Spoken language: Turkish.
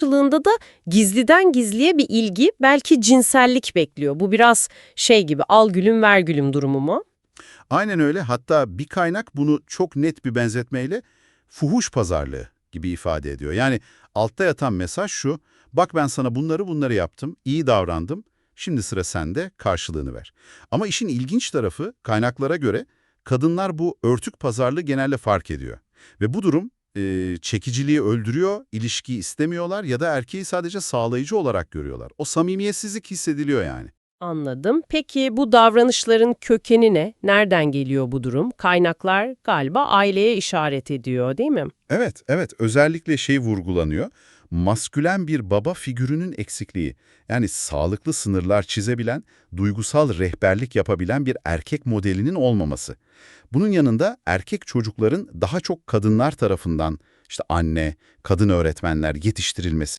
karşılığında da gizliden gizliye bir ilgi, belki cinsellik bekliyor. Bu biraz şey gibi al gülüm ver gülüm durumu mu? Aynen öyle. Hatta bir kaynak bunu çok net bir benzetmeyle fuhuş pazarlığı gibi ifade ediyor. Yani altta yatan mesaj şu, bak ben sana bunları bunları yaptım, iyi davrandım, şimdi sıra sende, karşılığını ver. Ama işin ilginç tarafı kaynaklara göre kadınlar bu örtük pazarlığı genelde fark ediyor. Ve bu durum e, çekiciliği öldürüyor, ilişkiyi istemiyorlar ya da erkeği sadece sağlayıcı olarak görüyorlar. O samimiyetsizlik hissediliyor yani. Anladım. Peki bu davranışların kökeni ne? Nereden geliyor bu durum? Kaynaklar galiba aileye işaret ediyor değil mi? Evet, evet. Özellikle şey vurgulanıyor. Maskülen bir baba figürünün eksikliği. Yani sağlıklı sınırlar çizebilen, duygusal rehberlik yapabilen bir erkek modelinin olmaması. Bunun yanında erkek çocukların daha çok kadınlar tarafından, işte anne, kadın öğretmenler yetiştirilmesi.